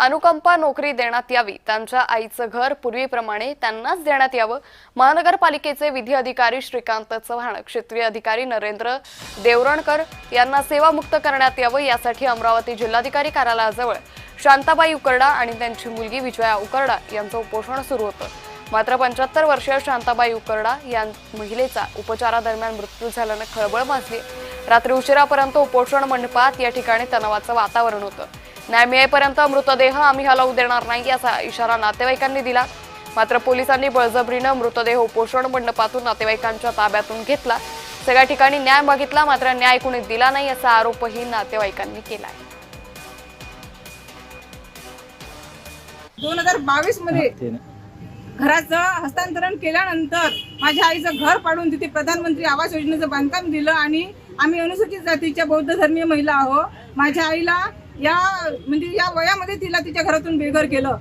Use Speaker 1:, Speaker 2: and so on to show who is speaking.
Speaker 1: अनुकंपा नोकरी देण्यात यावी. त्यांच्या आईचं घर पूर्वीप्रमाणे त्यांनाच देण्यात यावं. महानगरपालिकेचे विधी अधिकारी श्रीकांत चव्हाण क्षेत्रीय अधिकारी नरेंद्र देवरणकर यांना सेवामुक्त करण्यात यावं यासाठी अमरावती जिल्हाधिकारी कार्यालयाजवळ शांताबाई उकरडा आणि त्यांची मुलगी विजया उकरडा यांचं उपोषण सुरू होतं. मात्र पंच्याहत्तर वर्षीय शांताबाई उकरडा या महिलेचा उपचारादरम्यान मृत्यू झाल्यानं खळबळ माजली रात्री उशिरापर्यंत उपोषण मंडपात या ठिकाणी तणावाचं वातावरण होतं. न्याय मिळेपर्यंत मृतदेह आम्ही हलवू देणार नाही याचा इशारा नातेवाईकांनी दिला. मात्र पोलिसांनी बळजबरीनं मृतदेह उपोषण मंडपातून नातेवाईकांच्या ताब्यातून घेतला. सगळ्या ठिकाणी न्याय मागितला मात्र न्याय कुणी दिला नाही असा आरोपही नातेवाईकांनी केला आहे
Speaker 2: दोन हजार बावीसमध्ये घराचं हस्तांतरण केल्यानंतर माझ्या आईचं घर पाडून तिथे प्रधानमंत्री आवास योजनेचं बांधकाम दिलं आणि आम्ही अनुसूचित जातीच्या बौद्ध धर्मीय महिला आहोत. माझ्या आईला या म्हणजे या वयामध्ये तिला तिच्या घरातून बेघर केलं.